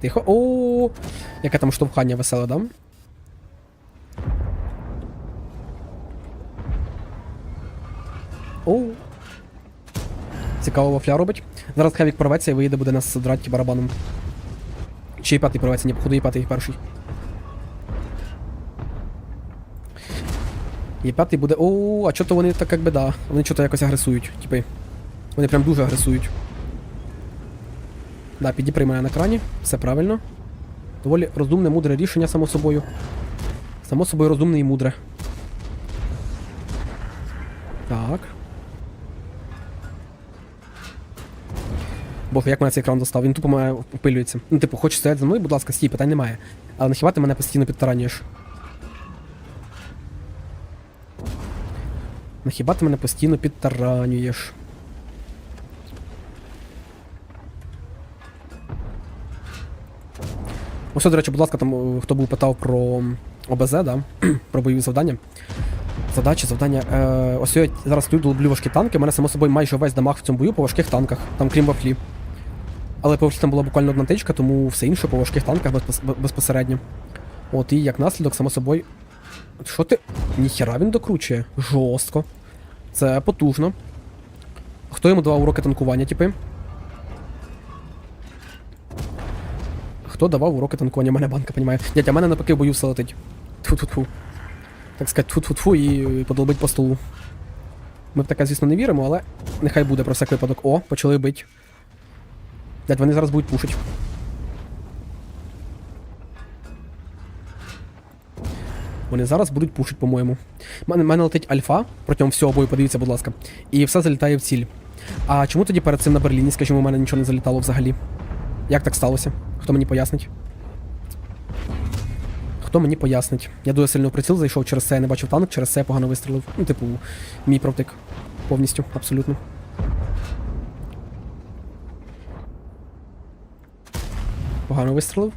Тихо. О, яке там штовхання веселе, да? О. Цікаво вафля робить. Зараз Хевік порветься і виїде, буде нас драти барабаном. Чи і п'ятий порветься, ні, походу і п'ятий перший. І п'ятий буде. О, а чого то вони так якби да. Вони чого то якось агресують, типи. Вони прям дуже агресують. Да, піді приймає на екрані, все правильно. Доволі розумне, мудре рішення, само собою. Само собою розумне і мудре. Так. Бог, як мене цей екран достав? Він тупо мене впилюється. Ну, типу, хочеш стояти за мною, будь ласка, стій, питань немає. Але нахіба ти мене постійно підтаранюєш? Нахіба ти мене постійно підтаранюєш? Ось, до речі, будь ласка, там е, хто був питав про ОБЗ, да? про бойові завдання. Задачі, завдання. Е, ось я зараз люблю важкі танки. У мене само собою майже весь дамаг в цьому бою по важких танках, там крім вафлі. Але по вафлі там була буквально одна тичка, тому все інше по важких танках безпосередньо. От і як наслідок, само собою. Що ти. Ніхера він докручує? Жорстко. Це потужно. Хто йому давав уроки танкування, типи? Хто давав уроки танкування? Мене банка, понімає. Дядя, мене навпаки бою все летить. Тьфу-тьфу-тьфу. Так сказати, тьфу-тьфу-тьфу і подолбить по столу. Ми в таке, звісно, не віримо, але нехай буде про всяк випадок. О, почали бить. Дядь, вони зараз будуть пушить. Вони зараз будуть пушить, по-моєму. У мене, мене летить альфа протягом всього бою, подивіться, будь ласка. І все залітає в ціль. А чому тоді перед цим на Берліні, скажімо, у мене нічого не залітало взагалі? Як так сталося? Хто мені пояснить? Хто мені пояснить? Я дуже сильно в приціл зайшов, через це я не бачив танк, через це я погано вистрілив. Ну, типу, мій провтик. Повністю, абсолютно. Погано вистрілив.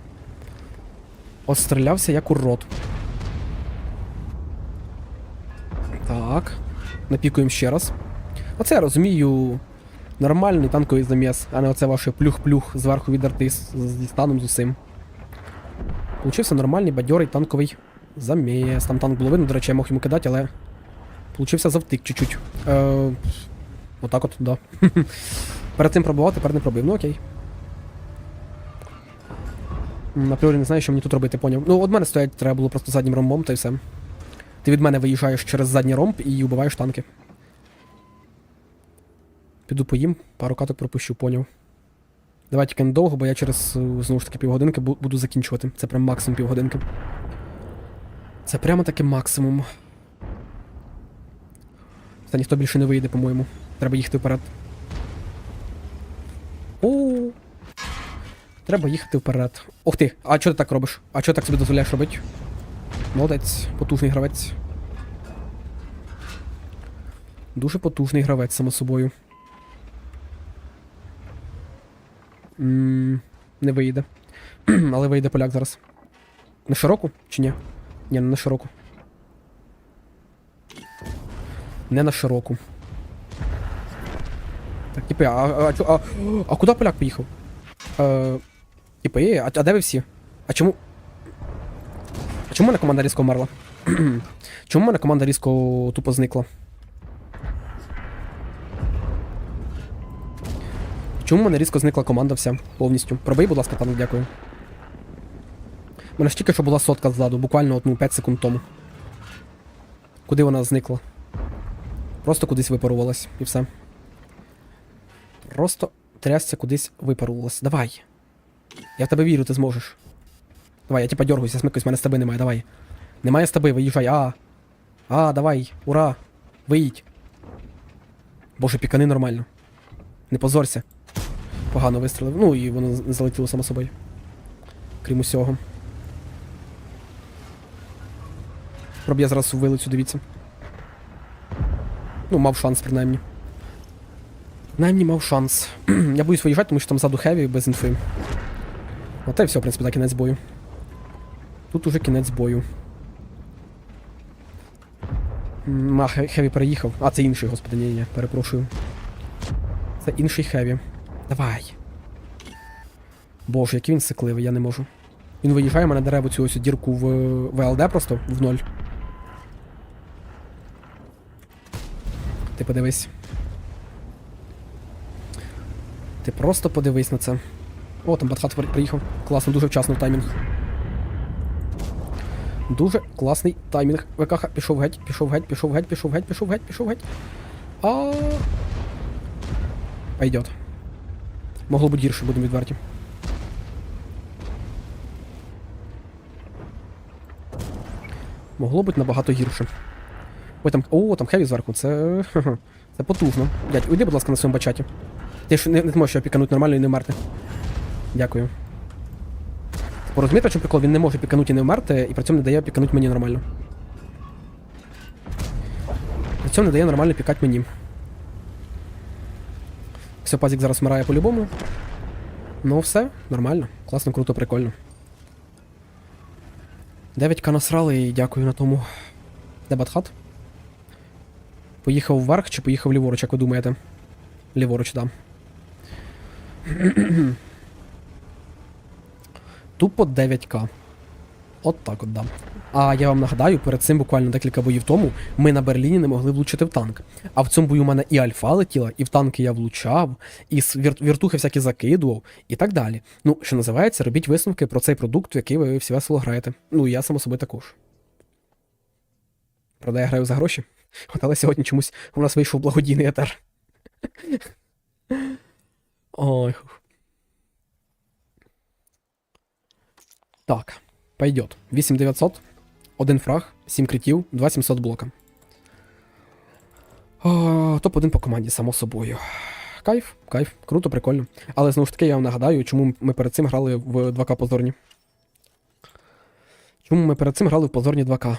Отстрілявся як урод. Так. Напікуємо ще раз. Оце я розумію. Нормальний танковий заміс, а не оце ваше плюх-плюх зверху відерти з, зі станом з усім. Получився нормальний бадьорий танковий заміс. Там танк було видно, до речі, я мог йому кидати, але. Получився завтик чуть-чуть. Е, отак от, да. Перед цим пробував, тепер не пробив. Ну окей. Апріорі не знаю, що мені тут робити, поняв. Ну, от мене стоять, треба було просто заднім ромбом, та й все. Ти від мене виїжджаєш через задній ромб і вбиваєш танки. Піду поїм, пару каток пропущу, поняв. Давай тільки недовго, бо я через е, знову ж таки півгодинки буду закінчувати. Це прям максимум півгодинки. Це прямо таки максимум. Та ніхто більше не вийде, по-моєму. Треба їхати вперед. О. Треба їхати вперед. Ух ти, а чого ти так робиш? А чого так собі дозволяєш робити? Молодець, потужний гравець. Дуже потужний гравець, само собою. м не вийде. Але вийде поляк зараз. На широку чи ні? Ні, не на широку. Не на широку. Так, типи, а, а, а, а, куди поляк поїхав? Е, типи, а, а де ви всі? А чому. А чому мене команда різко вмерла? чому мене команда різко тупо зникла? Чому в мене різко зникла команда вся повністю? Пробий, будь ласка, танк, дякую. Мене ж тільки що була сотка ззаду, буквально от, ну, 5 секунд тому. Куди вона зникла? Просто кудись випарувалась і все. Просто трясся кудись випарувалась. Давай. Я в тебе вірю, ти зможеш. Давай, я типа дергаюся, смикаюсь, в мене тебе немає, давай. Немає тебе, виїжджай, а. А, давай, ура! Виїдь. Боже, пікани нормально. Не позорся. Погано вистрілив. Ну і воно залетіло само собою. Крім усього. Проб'є зараз вилицю, дивіться. Ну, мав шанс, принаймні. Принаймні мав шанс. Я боюсь виїжджати, тому що там ззаду хеві без інфи. От і все, в принципі, так кінець бою. Тут уже кінець бою. М, А, Хеві переїхав. А, це інший, господи, ні, ні, перепрошую. Це інший Хеві. Давай. Боже, який він сикливий, я не можу. Він виїжджає, мене дерево цю ось дірку в ВЛД просто в ноль. Ти подивись. Ти просто подивись на це. О, там Батхат приїхав. Класно, дуже вчасно таймінг. Дуже класний таймінг. ВКХ пішов геть, пішов геть, пішов геть, пішов геть, пішов геть, пішов геть. А. Пойдет. Могло бути гірше, будемо відверті. Могло бути набагато гірше. Ой, там. О, там хеві зверху, це. Це потужно. Дядь, уйди, будь ласка, на своєму бачаті. Ти ж не, не можеш його піканути нормально і не вмерти. Дякую. Порозумієте, в чому прикол? Він не може піканути і не вмерти, і при цьому не дає піканути мені нормально. При цьому не дає нормально пікати мені. Все, пазік зараз вмирає по-любому. Ну, все, нормально. Класно, круто, прикольно. 9к насрали і дякую на тому. Де Батхат? Поїхав вверх чи поїхав ліворуч, як ви думаєте? Ліворуч, да. Тупо 9к. От так от, да. А я вам нагадаю, перед цим буквально декілька боїв тому ми на Берліні не могли влучити в танк. А в цьому бою в мене і альфа летіла, і в танки я влучав, і вір- віртухи всякі закидував, і так далі. Ну, що називається, робіть висновки про цей продукт, в який ви всі весело граєте. Ну, і я само собі також. Правда, я граю за гроші. От, але сьогодні чомусь у нас вийшов благодійний етер. Ой. Так, пойдет. 8900, один фраг, 7 критів, 2700 блока. О, Топ-1 по команді, само собою. Кайф, кайф, круто, прикольно. Але знову ж таки, я вам нагадаю, чому ми перед цим грали в 2К позорні. Чому ми перед цим грали в позорні 2К?